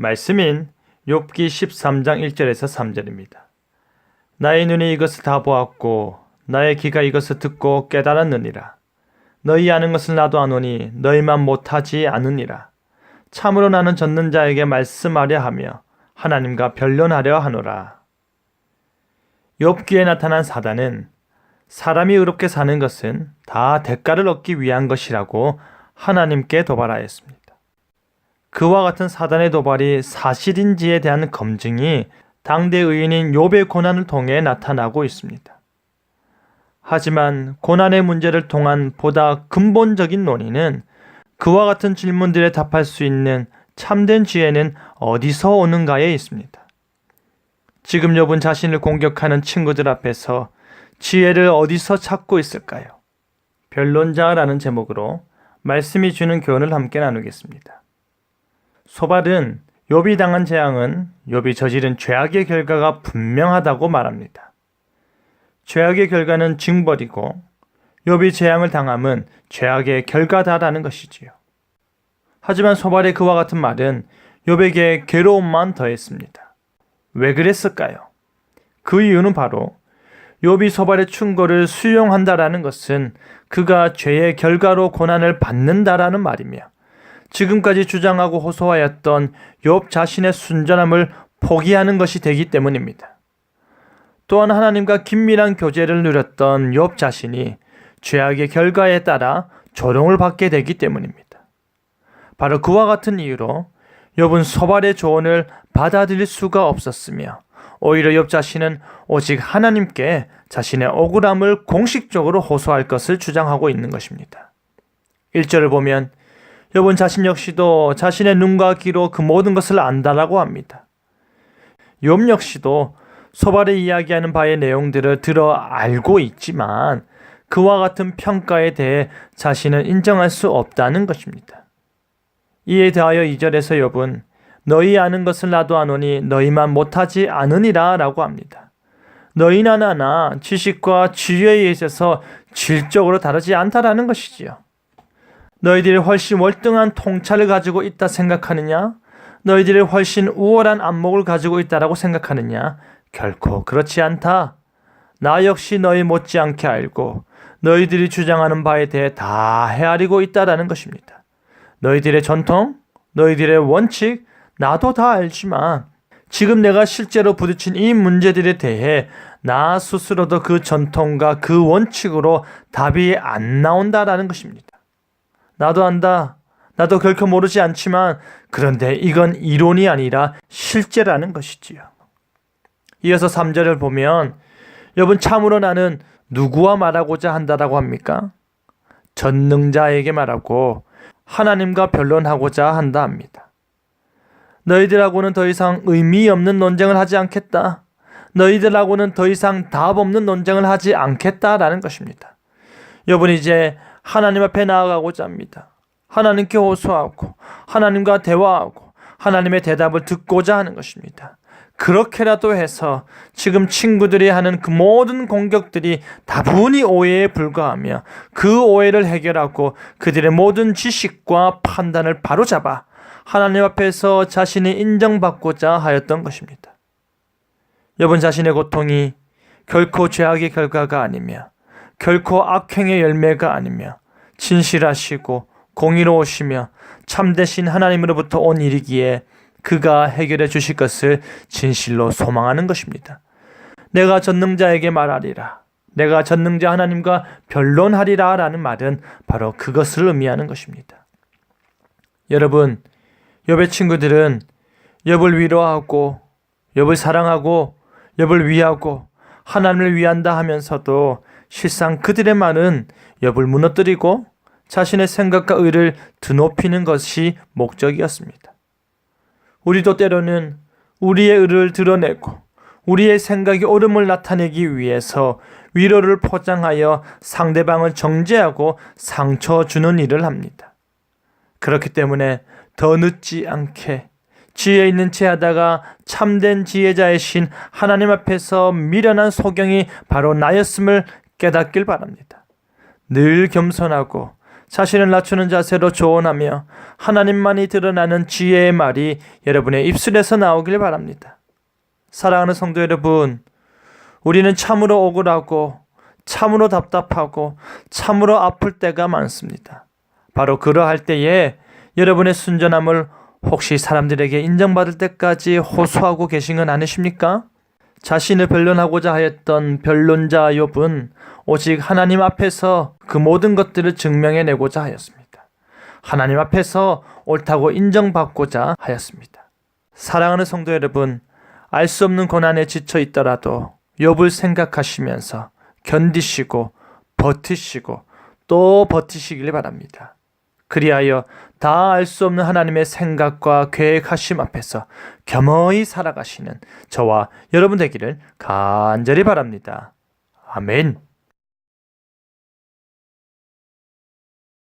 말씀인 욥기 13장 1절에서 3절입니다. 나의 눈이 이것을 다 보았고 나의 귀가 이것을 듣고 깨달았느니라. 너희 아는 것을 나도 아노니 너희만 못하지 않으니라. 참으로 나는 젖는 자에게 말씀하려 하며 하나님과 변론하려 하노라. 욥기에 나타난 사단은 사람이 의롭게 사는 것은 다 대가를 얻기 위한 것이라고 하나님께 도발하였습니다. 그와 같은 사단의 도발이 사실인지에 대한 검증이 당대 의인인 욥의 고난을 통해 나타나고 있습니다. 하지만 고난의 문제를 통한 보다 근본적인 논의는 그와 같은 질문들에 답할 수 있는 참된 지혜는 어디서 오는가에 있습니다. 지금 욥은 자신을 공격하는 친구들 앞에서 지혜를 어디서 찾고 있을까요? 변론자라는 제목으로 말씀이 주는 교훈을 함께 나누겠습니다. 소발은 욥이 당한 재앙은 욥이 저지른 죄악의 결과가 분명하다고 말합니다. 죄악의 결과는 징벌이고 욥이 재앙을 당함은 죄악의 결과다라는 것이지요. 하지만 소발의 그와 같은 말은 욥에게 괴로움만 더했습니다. 왜 그랬을까요? 그 이유는 바로 욥이 소발의 충고를 수용한다라는 것은 그가 죄의 결과로 고난을 받는다라는 말이며 지금까지 주장하고 호소하였던 욥 자신의 순전함을 포기하는 것이 되기 때문입니다. 또한 하나님과 긴밀한 교제를 누렸던 욥 자신이 죄악의 결과에 따라 조롱을 받게 되기 때문입니다. 바로 그와 같은 이유로 욥은 소발의 조언을 받아들일 수가 없었으며 오히려 욥 자신은 오직 하나님께 자신의 억울함을 공식적으로 호소할 것을 주장하고 있는 것입니다. 1절을 보면 욥은 자신 역시도 자신의 눈과 귀로 그 모든 것을 안다라고 합니다. 욥 역시도 소발의 이야기하는 바의 내용들을 들어 알고 있지만 그와 같은 평가에 대해 자신은 인정할 수 없다는 것입니다. 이에 대하여 2절에서 욥은 너희 아는 것을 나도 아노니 너희만 못하지 않으니라 라고 합니다. 너희나 나나 지식과 지혜에 있어서 질적으로 다르지 않다라는 것이지요. 너희들이 훨씬 월등한 통찰을 가지고 있다 생각하느냐? 너희들이 훨씬 우월한 안목을 가지고 있다라고 생각하느냐? 결코 그렇지 않다. 나 역시 너희 못지않게 알고 너희들이 주장하는 바에 대해 다 헤아리고 있다라는 것입니다. 너희들의 전통, 너희들의 원칙, 나도 다 알지만 지금 내가 실제로 부딪힌 이 문제들에 대해 나 스스로도 그 전통과 그 원칙으로 답이 안 나온다라는 것입니다. 나도 안다. 나도 결코 모르지 않지만 그런데 이건 이론이 아니라 실제라는 것이지요. 이어서 3절을 보면 여러분 참으로 나는 누구와 말하고자 한다라고 합니까? 전능자에게 말하고 하나님과 변론하고자 한다 합니다. 너희들하고는 더 이상 의미 없는 논쟁을 하지 않겠다. 너희들하고는 더 이상 답 없는 논쟁을 하지 않겠다라는 것입니다. 여러분 이제 하나님 앞에 나아가고자 합니다. 하나님께 호소하고 하나님과 대화하고 하나님의 대답을 듣고자 하는 것입니다. 그렇게라도 해서 지금 친구들이 하는 그 모든 공격들이 다분히 오해에 불과하며 그 오해를 해결하고 그들의 모든 지식과 판단을 바로잡아 하나님 앞에서 자신이 인정받고자 하였던 것입니다. 여러분 자신의 고통이 결코 죄악의 결과가 아니며 결코 악행의 열매가 아니며 진실하시고 공의로우시며 참되신 하나님으로부터 온 일이기에 그가 해결해 주실 것을 진실로 소망하는 것입니다. 내가 전능자에게 말하리라. 내가 전능자 하나님과 변론하리라 라는 말은 바로 그것을 의미하는 것입니다. 여러분, 욥의 친구들은 욥을 위로하고 욥을 사랑하고 욥을 위하고 하나님을 위한다 하면서도 실상 그들의 말은 욥을 무너뜨리고 자신의 생각과 의를 드높이는 것이 목적이었습니다. 우리도 때로는 우리의 의를 드러내고 우리의 생각이 옳음을 나타내기 위해서 위로를 포장하여 상대방을 정죄하고 상처 주는 일을 합니다. 그렇기 때문에 더 늦지 않게 지혜 있는 채 하다가 참된 지혜자의 신 하나님 앞에서 미련한 소경이 바로 나였음을 깨닫길 바랍니다. 늘 겸손하고 자신을 낮추는 자세로 조언하며 하나님만이 드러나는 지혜의 말이 여러분의 입술에서 나오길 바랍니다. 사랑하는 성도 여러분, 우리는 참으로 억울하고 참으로 답답하고 참으로 아플 때가 많습니다. 바로 그러할 때에 여러분의 순전함을 혹시 사람들에게 인정받을 때까지 호소하고 계신 건 아니십니까? 자신을 변론하고자 하였던 변론자 욥은 오직 하나님 앞에서 그 모든 것들을 증명해내고자 하였습니다. 하나님 앞에서 옳다고 인정받고자 하였습니다. 사랑하는 성도 여러분, 알 수 없는 고난에 지쳐 있더라도 욥을 생각하시면서 견디시고 버티시고 또 버티시길 바랍니다. 그리하여 다 알 수 없는 하나님의 생각과 계획하심 앞에서 겸허히 살아가시는 저와 여러분 되기를 간절히 바랍니다. 아멘.